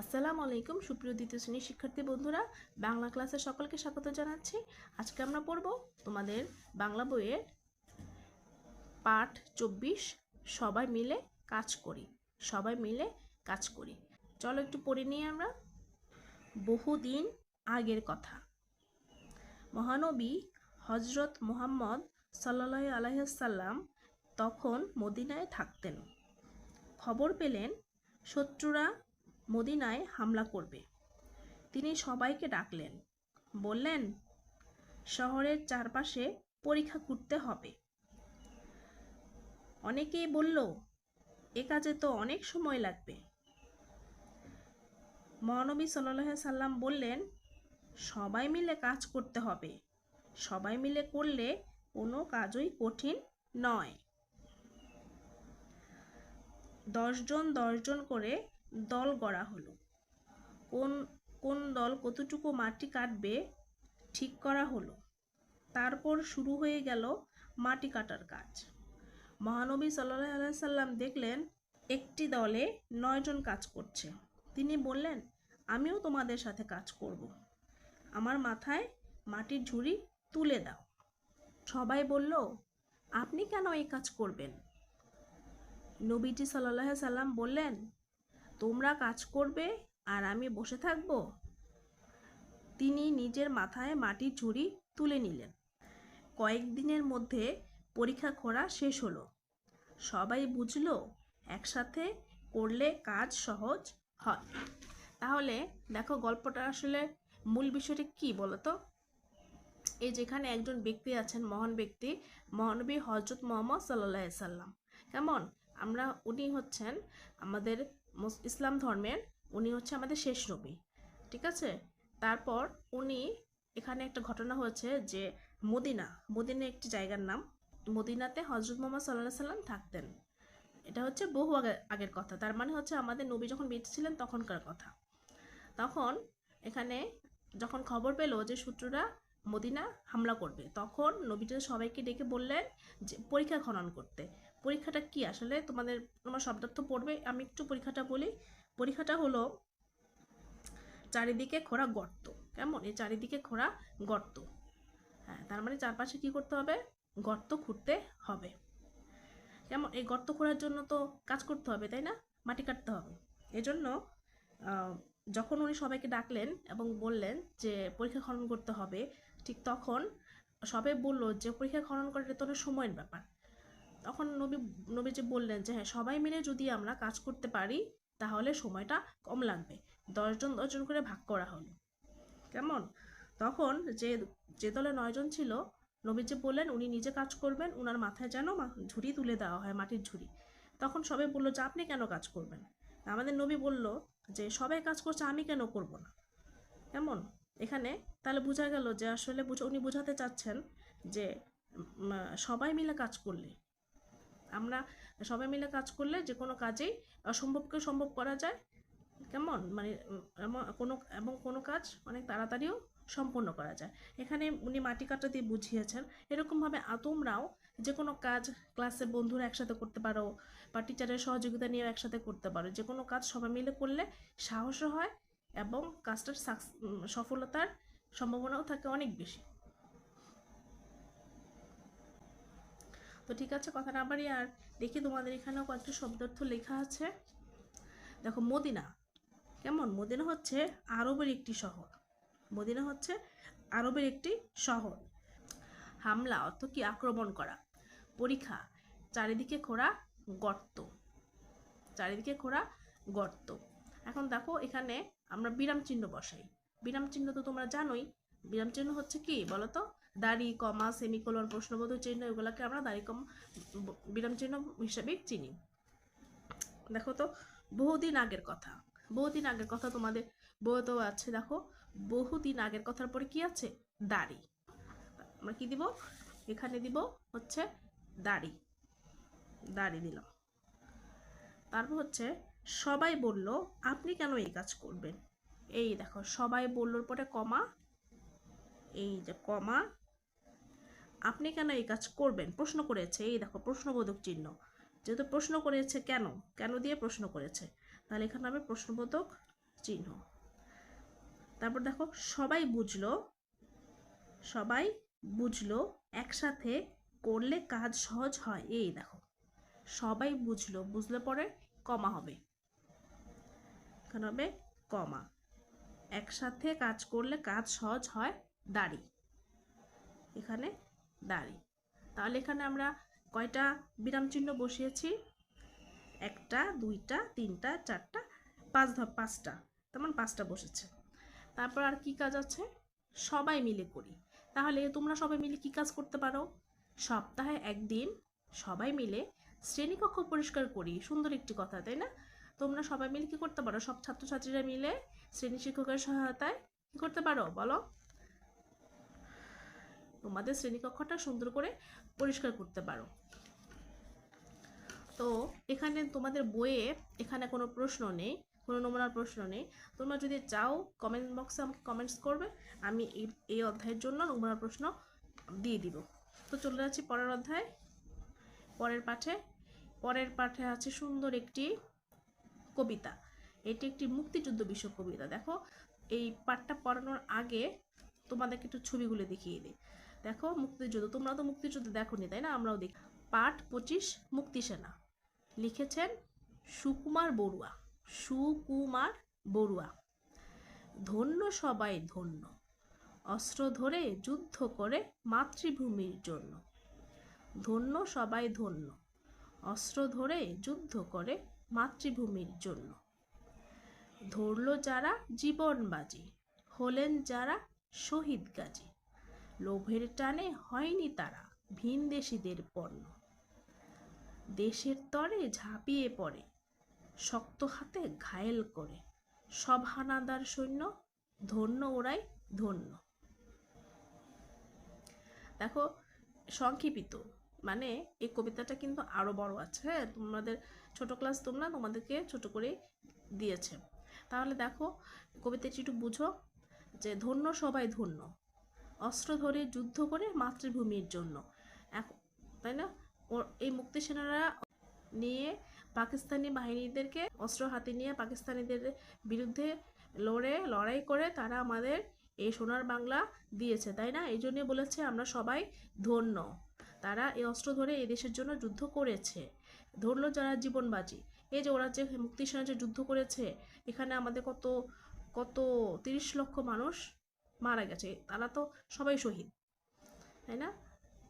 আসসালামু আলাইকুম, সুপ্রিয় দ্বিতীয় শ্রেণির শিক্ষার্থী বন্ধুরা। বাংলা ক্লাসে সকলকে স্বাগত জানাচ্ছি। আজকে আমরা পড়ব তোমাদের বাংলা বইয়ের পাঠ চব্বিশ, সবাই মিলে কাজ করি, সবাই মিলে কাজ করি। চলো একটু পড়ে নিই আমরা। বহুদিন আগের কথা। মহানবী হজরত মোহাম্মদ সাল্লাহ আলহাম তখন মদিনায় থাকতেন। খবর পেলেন শত্রুরা মদিনায় হামলা করবে। তিনি সবাইকে ডাকলেন। বললেন, শহরের চারপাশে পরীক্ষা করতে হবে। অনেকেই বলল, এ কাজে তো অনেক সময় লাগবে। মহানবী সাল্লাহ সাল্লাম বললেন, সবাই মিলে কাজ করতে হবে। সবাই মিলে করলে কোনো কাজই কঠিন নয়। দশজন দশজন করে দল গড়া হলো। কোন কোন দল কতটুকু মাটি কাটবে ঠিক করা হলো। তারপর শুরু হয়ে গেল মাটি কাটার কাজ। মহানবী সাল্লাহ সাল্লাম দেখলেন একটি দলে নয়জন কাজ করছে। তিনি বললেন, আমিও তোমাদের সাথে কাজ করব। আমার মাথায় মাটির ঝুড়ি তুলে দাও। সবাই বলল, আপনি কেন এই কাজ করবেন? নবীজি সাল্লাহ সাল্লাম বললেন তোমরা কাজ করবে আর আমি বসে থাকব? তিনি নিজের মাথায় মাটির ঝুড়ি তুলে নিলেন। কয়েকদিনের মধ্যে পরীক্ষা করা শেষ হলো। সবাই বুঝলো, একসাথে করলে কাজ সহজ হয়। তাহলে দেখো গল্পটা আসলে মূল বিষয়টা কি বলতো? এই যেখানে একজন ব্যক্তি আছেন, মহান ব্যক্তি, মহানবী হজরত মোহাম্মদ সাল্লাহ সাল্লাম। কেমন? আমরা উনি হচ্ছেন আমাদের ইসলাম ধর্মের উনি হচ্ছে আমাদের শেষ নবী, ঠিক আছে? তারপর উনি এখানে একটা ঘটনা হয়েছে যে মদিনা মদিনা একটি জায়গার নাম, মদিনাতে হজরত মোহাম্মদ সাল্লাহ সাল্লাম থাকতেন। এটা হচ্ছে বহু আগে, আগের কথা, তার মানে হচ্ছে আমাদের নবী যখন বেঁচে ছিলেন তখনকার কথা। তখন এখানে যখন খবর পেল যে শত্রুরা মদিনা হামলা করবে, তখন নবীটা সবাইকে ডেকে বললেন যে পরীক্ষা খনন করতে। পরীক্ষাটা কি? আসলে তোমাদের, তোমার শব্দার্থ পড়বে। আমি একটু পরীক্ষাটা বলি। পরীক্ষাটা হলো চারিদিকে খোঁড়া গর্ত। কেমন? এই চারিদিকে খোঁড়া গর্ত। হ্যাঁ তার মানে চারপাশে কি করতে হবে? গর্ত খুঁড়তে হবে। কেমন? এই গর্ত খোঁড়ার জন্য তো কাজ করতে হবে, তাই না? মাটি কাটতে হবে। এজন্য যখন উনি সবাইকে ডাকলেন এবং বললেন যে পরীক্ষা খনন করতে হবে, ঠিক তখন সবাই বলল যে পরীক্ষা খনন করা এটা তো অনেক সময়ের ব্যাপার। তখন নবী নবীজি বললেন যে হ্যাঁ সবাই মিলে যদি আমরা কাজ করতে পারি, তাহলে সময়টা কম লাগবে। দশজন দশজন করে ভাগ করা হলো। কেমন? তখন যে যে দলে নয়জন ছিল নবীজি বললেন, উনি নিজে কাজ করবেন, উনার মাথায় যেন ঝুড়ি তুলে দেওয়া হয়, মাটির ঝুড়ি। তখন সবাই বলল, যে আপনি কেন কাজ করবেন? আমাদের নবী বলল যে, সবাই কাজ করছে, আমি কেন করব না? কেমন? এখানে তাহলে বোঝা গেল যে, আসলে উনি বোঝাতে চাচ্ছেন যে সবাই মিলে কাজ করলে আমরা সবাই মিলে কাজ করলে যে কোনো কাজেই অসম্ভবকে সম্ভব করা যায়। কেমন? মানে কোনো, এবং কোনো কাজ অনেক তাড়াতাড়িও সম্পন্ন করা যায়। এখানে উনি মাটি কাটা দিয়ে বুঝিয়েছেন, এরকমভাবে তোমরাও যে কোনো কাজ ক্লাসে বন্ধুরা একসাথে করতে পারো বা টিচারের সহযোগিতা নিয়েও একসাথে করতে পারো, যে কোনো কাজ সবাই মিলে করলে সাহসও হয় এবং কাজটার সফলতার সম্ভাবনাও থাকে অনেক বেশি। তো ঠিক আছে কথা না আর দেখি তোমাদের এখানেও কয়েকটা শব্দার্থ লেখা আছে। দেখো, মদিনা। কেমন? মদিনা হচ্ছে আরবের একটি শহর। মদিনা হচ্ছে আরবের একটি শহর। হামলা, অর্থ কি? আক্রমণ করা। পরীক্ষা, চারিদিকে খোঁড়া গর্ত। চারিদিকে খোঁড়া গর্ত। এখন দেখো, এখানে আমরা বিরাম চিহ্ন বসাই। বিরাম চিহ্ন তো তোমরা জানোই। বিরাম চিহ্ন হচ্ছে কি? বলো তো? দাড়ি, কমা সেমিকোলন প্রশ্নবোধক চিহ্ন, এগুলোকে আমরা দাড়ি, কম, বিরাম চিহ্ন হিসেবে চিনি। দেখো তো, বহুদিন আগের কথা। বহুদিন আগের কথা তোমাদের বইতেও আছে, দেখো, বহুদিন আগের কথার পরে কি আছে? দাড়ি। আমরা কি দিব? এখানে দিব হচ্ছে দাড়ি। দাড়ি দিলাম। তারপর হচ্ছে, সবাই বলল, আপনি কেন এই কাজ করবেন? এই দেখো, সবাই বললোর পরে কমা, এই যে কমা আপনি কেন এই কাজ করবেন? প্রশ্ন করেছে, এই দেখো, প্রশ্নবোধক চিহ্ন। যেহেতু প্রশ্ন করেছে কেন? কেন দিয়ে প্রশ্ন করেছে? তাহলে এখানে হবে প্রশ্নবোধক চিহ্ন। তারপর দেখো, সবাই বুঝলো সবাই বুঝলো, একসাথে করলে কাজ সহজ হয়। এই দেখো, সবাই বুঝলো, বুঝলে পরে কমা হবে। এখানে হবে কমা। একসাথে কাজ করলে কাজ সহজ হয়, দাড়ি। এখানে দাড়ি। তাহলে এখানে আমরা কয়টা বিরাম চিহ্ন বসিয়েছি? একটা, দুইটা, তিনটা, চারটা, পাঁচ ধর পাঁচটা। তেমন পাঁচটা বসেছে। তারপর আর কি কাজ আছে? সবাই মিলে করি। তাহলে তোমরা সবাই মিলে কি কাজ করতে পারো? সপ্তাহে একদিন সবাই মিলে শ্রেণীকক্ষ পরিষ্কার করি। সুন্দর একটি কথা, তাই না? তোমরা সবাই মিলে কি করতে পারো? সব ছাত্রছাত্রীরা মিলে শ্রেণি শিক্ষকের সহায়তায় কি করতে পারো? বলো। তোমাদের শ্রেণীকক্ষটা সুন্দর করে পরিষ্কার করতে পারো। তো এখানে তোমাদের বইয়ে এখানে কোনো প্রশ্ন নেই, কোনো নমুনার প্রশ্ন নেই। তোমরা যদি চাও কমেন্ট বক্সে আমাকে কমেন্টস করবে, আমি এই এই অধ্যায়ের জন্য নমুনার প্রশ্ন দিয়ে দিব। তো চলে যাচ্ছি পরের অধ্যায়, পরের পাঠে। পরের পাঠে আছে সুন্দর একটি কবিতা, এটি একটি মুক্তিযুদ্ধ বিষয়ক কবিতা। দেখো, এই পাঠটা পড়ানোর আগে তোমাদেরকে একটু ছবিগুলো দেখিয়ে দিই। দেখো মুক্তিযুদ্ধ, তোমরা তো মুক্তিযুদ্ধ দেখোনি, তাই না? আমরাও দেখি। পাঠ পঁচিশ মুক্তি সেনা লিখেছেন সুকুমার বড়ুয়া সুকুমার বড়ুয়া। ধন্য সবাই ধন্য, অস্ত্র ধরে যুদ্ধ করে মাতৃভূমির জন্য। ধন্য সবাই ধন্য, অস্ত্র ধরে যুদ্ধ করে মাতৃভূমির জন্য। ধরল যারা জীবন বাজি হলেন যারা শহীদ গাজী। লোভের টানে হয়নি তারা ভিনদেশীদের পণ্য। দেশের তরে ঝাঁপিয়ে পড়ে, শক্ত হাতে ঘায়েল করে, সব হানাদার সৈন্য ধন্য, ওরাই ধন্য। দেখো, সংক্ষিপিত মানে এই কবিতাটা কিন্তু আরও বড় আছে হ্যাঁ? তোমাদের ছোট ক্লাস তোমরা, তোমাদেরকে ছোট করে দিয়েছে। তাহলে দেখো, কবিতাটি একটু বুঝো, যে ধন্য সবাই ধন্য অস্ত্র ধরে যুদ্ধ করে মাতৃভূমির জন্য। এখন, তাই না? এই মুক্তি সেনারা নিয়ে পাকিস্তানি বাহিনীদেরকে অস্ত্র হাতে নিয়ে পাকিস্তানিদের বিরুদ্ধে লড়ে, লড়াই করে তারা আমাদের এই সোনার বাংলা দিয়েছে, তাই না? এই জন্যে বলেছে আমরা সবাই ধন্য। তারা এই অস্ত্র ধরে এই দেশের জন্য যুদ্ধ করেছে। ধরলো যারা জীবনবাজি। এই যে ওরা যে মুক্তি সেনা যে যুদ্ধ করেছে, এখানে আমাদের কত কত তিরিশ লক্ষ মানুষ মারা গেছে। তারা তো সবাই শহীদ, তাই না?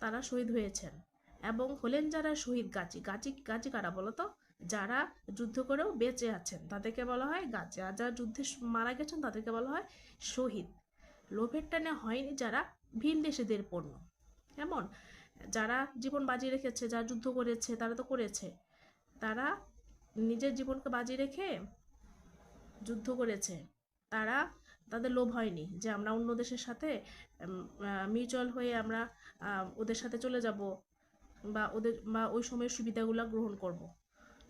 তারা শহীদ হয়েছেন। এবং হলেন যারা শহীদ গাজী গাজী গাজী কারা বলো তো? যারা যুদ্ধ করেও বেঁচে আছেন, তাদেরকে বলা হয় গাজী। আর যারা যুদ্ধে মারা গেছেন, তাদেরকে বলা হয় শহীদ। লোভের টানে হয়নি যারা ভিন দেশেদের পণ্য। এমন যারা জীবন বাজি রেখেছে, যারা যুদ্ধ করেছে, তারা তো করেছে। তারা নিজের জীবনকে বাজি রেখে যুদ্ধ করেছে। তারা তাদের লোভ হয়নি যে আমরা অন্য দেশের সাথে মিউচুয়াল হয়ে আমরা ওদের সাথে চলে যাব বা ওদের, বা ওই সময়ের সুবিধাগুলো গ্রহণ করব।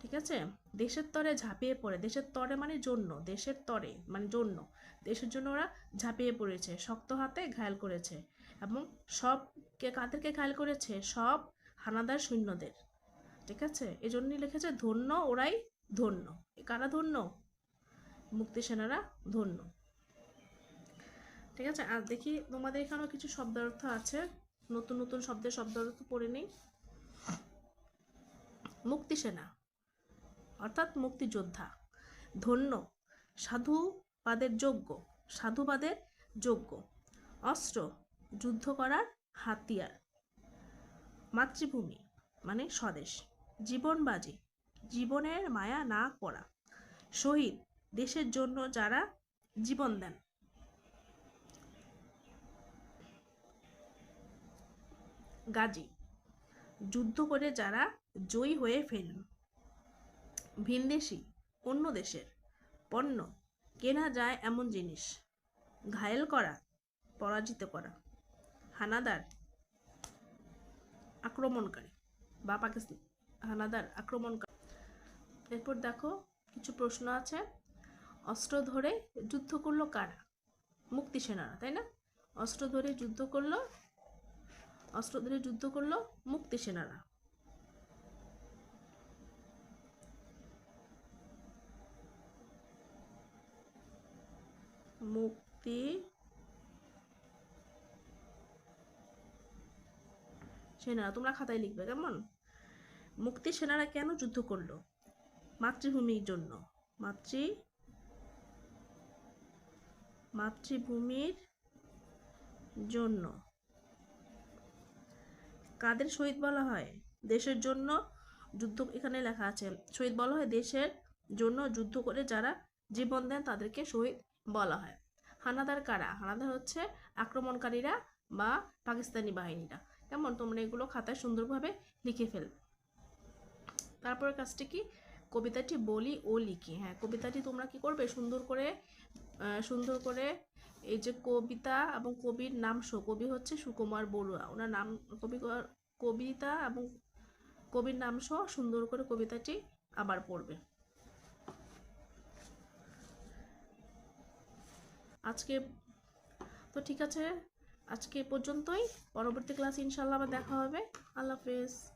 ঠিক আছে? দেশের তরে ঝাঁপিয়ে পড়ে। দেশের তরে মানে জন্য, দেশের তরে মানে জন্য। দেশের জন্য ওরা ঝাঁপিয়ে পড়েছে, শক্ত হাতে ঘায়াল করেছে এবং সব কে কাদেরকে ঘায়াল করেছে? সব হানাদার সৈন্যদের। ঠিক আছে? এই জন্যই লিখেছে, ধন্য ওরাই ধন্য। কারা ধন্য? মুক্তি সেনারা ধন্য। ঠিক আছে? আর দেখি তোমাদের এখানেও কিছু শব্দার্থ আছে। নতুন নতুন শব্দের শব্দার্থ পড়ে নেই। মুক্তি সেনা অর্থাৎ মুক্তিযোদ্ধা, ধন্য, সাধুবাদের যোগ্য সাধুবাদের যোগ্য, অস্ত্র যুদ্ধ করার হাতিয়ার, মাতৃভূমি মানে স্বদেশ জীবনবাজি জীবনের মায়া না করা, শহীদ, দেশের জন্য যারা জীবন দেন। গাজী। যুদ্ধ করে যারা জয়ী হয়ে ফেলেন ভিনদেশি, অন্য দেশের, পণ্য কেনা যায় এমন জিনিস। ঘায়েল করা, পরাজিত করা। হানাদার আক্রমণকারী। বা পাকিস্তান, হানাদার আক্রমণকারী। এরপর দেখো, কিছু প্রশ্ন আছে। অস্ত্র ধরে যুদ্ধ করল কারা? মুক্তি সেনারা, তাই না? অস্ত্র ধরে যুদ্ধ করল অস্ত্র ধরে যুদ্ধ করল মুক্তি সেনারা। মুক্তি সেনারা, তোমরা খাতায় লিখবে, কেমন? মুক্তি সেনারা কেন যুদ্ধ করল? মাতৃভূমির জন্য। মাতৃ, মাতৃভূমির জন্য। কাদের শহীদ বলা হয়? দেশের জন্য যুদ্ধ, এখানে লেখা আছে শহীদ বলা হয় দেশের জন্য যুদ্ধ করে যারা জীবন দেন তাদেরকে শহীদ বলা হয়। হানাদার কারা? হানাদার হচ্ছে আক্রমণকারীরা বা পাকিস্তানি বাহিনীরা। কেমন? তোমরা এগুলো খাতায় সুন্দরভাবে লিখে ফেলবে তারপরে কাজটি কি? কবিতাটি বলি ও লিখি। হ্যাঁ কবিতাটি তোমরা কি করবে? সুন্দর করে সুন্দর করে এই যে কবিতা এবং কবির নাম সহ, কবি হচ্ছে সুকুমার বড়ুয়া। ওনার নাম, কবি কবিতা এবং কবির নাম সহ সুন্দর করে কবিতাটি আবার পড়বে। আজকে, তো ঠিক আছে, আজকে পর্যন্তই। পরবর্তী ক্লাস ইনশাল্লাহ আবার দেখা হবে। আল্লাহ হাফেজ।